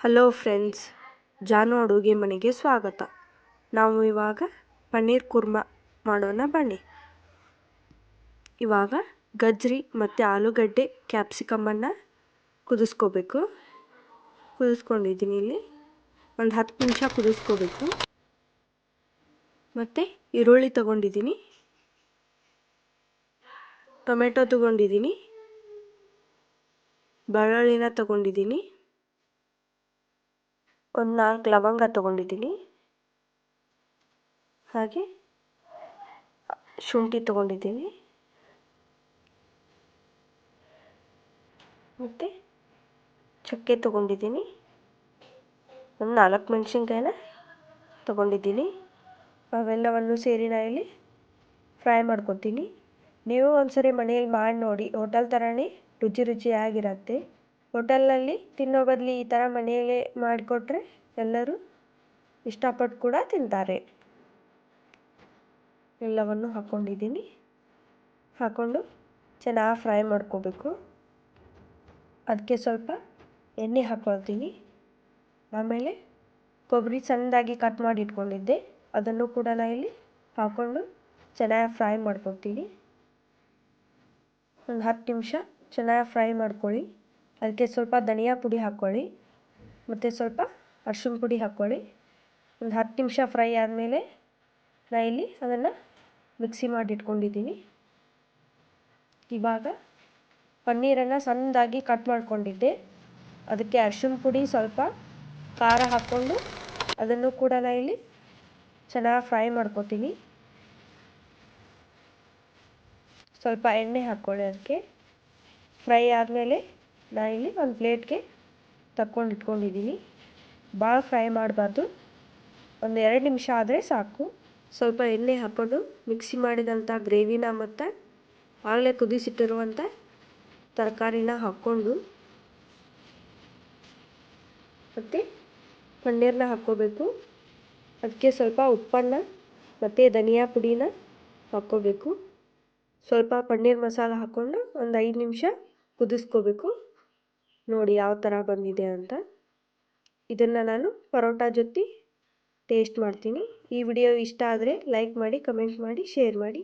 Hello friends ಜಾನು ಅಡುಗೆ ಮನೆಗೆ ಸ್ವಾಗತ. ನಾವು ಇವಾಗ ಪನ್ನೀರ್ ಕುರ್ಮಾ ಮಾಡೋಣ ಬನ್ನಿ. ಇವಾಗ ಗಜ್ರಿ ಮತ್ತು ಆಲೂಗಡ್ಡೆ ಕ್ಯಾಪ್ಸಿಕಮನ್ನು ಕುದಿಸ್ಕೋಬೇಕು. ಕುದಿಸ್ಕೊಂಡಿದ್ದೀನಿ ಇಲ್ಲಿ. ಒಂದು ಹತ್ತು ನಿಮಿಷ ಕುದಿಸ್ಕೋಬೇಕು. ಮತ್ತು ಈರುಳ್ಳಿ ತಗೊಂಡಿದ್ದೀನಿ. ಟೊಮೆಟೊ ತಗೊಂಡಿದ್ದೀನಿ. ಬೆಳ್ಳುಳ್ಳಿನ ತೊಗೊಂಡಿದ್ದೀನಿ. ಒಂದು ನಾಲ್ಕು ಲವಂಗ ತೊಗೊಂಡಿದ್ದೀನಿ. ಹಾಗೆ ಶುಂಠಿ ತೊಗೊಂಡಿದ್ದೀನಿ. ಮತ್ತು ಚಕ್ಕೆ ತೊಗೊಂಡಿದ್ದೀನಿ. ಒಂದು ನಾಲ್ಕು ಮೆಣಸಿನ್ಕಾಯಿನ ತೊಗೊಂಡಿದ್ದೀನಿ. ಅವೆಲ್ಲವನ್ನು ಸೇರಿ ನಾ ಇಲ್ಲಿ ಫ್ರೈ ಮಾಡ್ಕೊತೀನಿ. ನೀವು ಒಂದ್ಸರಿ ಮನೆಯಲ್ಲಿ ಮಾಡಿ ನೋಡಿ. ಹೋಟೆಲ್ ಥರನೇ ರುಚಿ ರುಚಿಯಾಗಿರುತ್ತೆ. ಹೋಟೆಲ್ನಲ್ಲಿ ತಿನ್ನೋ ಬದಲು ಈ ಥರ ಮನೆಯಲ್ಲೇ ಮಾಡಿಕೊಟ್ರೆ ಎಲ್ಲರೂ ಇಷ್ಟಪಟ್ಟು ಕೂಡ ತಿಂತಾರೆ. ಎಲ್ಲವನ್ನು ಹಾಕ್ಕೊಂಡಿದ್ದೀನಿ. ಹಾಕ್ಕೊಂಡು ಚೆನ್ನಾಗಿ ಫ್ರೈ ಮಾಡ್ಕೋಬೇಕು. ಅದಕ್ಕೆ ಸ್ವಲ್ಪ ಎಣ್ಣೆ ಹಾಕ್ಕೊಳ್ತೀನಿ ಆಮೇಲೆ ಕೊಬ್ಬರಿ ಸಣ್ಣದಾಗಿ ಕಟ್ ಮಾಡಿ ಇಟ್ಕೊಂಡಿದ್ದೆ. ಅದನ್ನು ಕೂಡ ನಾನು ಇಲ್ಲಿ ಹಾಕ್ಕೊಂಡು ಚೆನ್ನಾಗಿ ಫ್ರೈ ಮಾಡ್ಕೊತೀನಿ ಒಂದು ಹತ್ತು ನಿಮಿಷ ಚೆನ್ನಾಗಿ ಫ್ರೈ ಮಾಡ್ಕೊಳ್ಳಿ. ಅದಕ್ಕೆ ಸ್ವಲ್ಪ ಧನಿಯಾ ಪುಡಿ ಹಾಕ್ಕೊಳ್ಳಿ, ಮತ್ತು ಸ್ವಲ್ಪ ಅರ್ಶಿಣ ಪುಡಿ ಹಾಕ್ಕೊಳ್ಳಿ. ಒಂದು ಹತ್ತು ನಿಮಿಷ ಫ್ರೈ ಆದಮೇಲೆ ನಾನು ಇಲ್ಲಿ ಅದನ್ನು ಮಿಕ್ಸಿ ಮಾಡಿ ಇಟ್ಕೊಂಡಿದ್ದೀನಿ. ಇವಾಗ ಪನ್ನೀರನ್ನು ಸಣ್ಣದಾಗಿ ಕಟ್ ಮಾಡಿಕೊಂಡಿದ್ದೆ. ಅದಕ್ಕೆ ಅರ್ಶಿಣ ಪುಡಿ ಸ್ವಲ್ಪ ಖಾರ ಹಾಕ್ಕೊಂಡು ಅದನ್ನು ಕೂಡ ನಾನು ಇಲ್ಲಿ ಚೆನ್ನಾಗಿ ಫ್ರೈ ಮಾಡ್ಕೊತೀನಿ. ಸ್ವಲ್ಪ ಎಣ್ಣೆ ಹಾಕ್ಕೊಳ್ಳಿ ಅದಕ್ಕೆ. ಫ್ರೈ ಆದಮೇಲೆ ನಾನಿಲ್ಲಿ ಒಂದು ಪ್ಲೇಟ್ಗೆ ತಕ್ಕೊಂಡು ಇಟ್ಕೊಂಡಿದ್ದೀನಿ ಭಾಳ ಫ್ರೈ ಮಾಡಬಾರ್ದು. ಒಂದು ಎರಡು ನಿಮಿಷ ಆದರೆ ಸಾಕು. ಸ್ವಲ್ಪ ಎಣ್ಣೆ ಹಾಕ್ಕೊಂಡು ಮಿಕ್ಸಿ ಮಾಡಿದಂಥ ಗ್ರೇವಿನ ಮತ್ತು ಆಗಲೇ ಕುದಿಸಿಟ್ಟಿರುವಂಥ ತರಕಾರಿನ ಹಾಕ್ಕೊಂಡು ಮತ್ತು ಪನ್ನೀರನ್ನ ಹಾಕ್ಕೋಬೇಕು. ಅದಕ್ಕೆ ಸ್ವಲ್ಪ ಉಪ್ಪನ್ನು ಮತ್ತು ಧನಿಯಾ ಪುಡಿನ ಹಾಕ್ಕೋಬೇಕು. ಸ್ವಲ್ಪ ಪನ್ನೀರ್ ಮಸಾಲ ಹಾಕ್ಕೊಂಡು ಒಂದು ಐದು ನಿಮಿಷ ಕುದಿಸ್ಕೋಬೇಕು. ನೋಡಿ ಯಾವ ಥರ ಬಂದಿದೆ ಅಂತ. ಇದನ್ನು ನಾನು ಪರೋಟ ಜೊತೆ ಟೇಸ್ಟ್ ಮಾಡ್ತೀನಿ. ಈ ವಿಡಿಯೋ ಇಷ್ಟ ಆದರೆ ಲೈಕ್ ಮಾಡಿ ಕಮೆಂಟ್ ಮಾಡಿ ಶೇರ್ ಮಾಡಿ.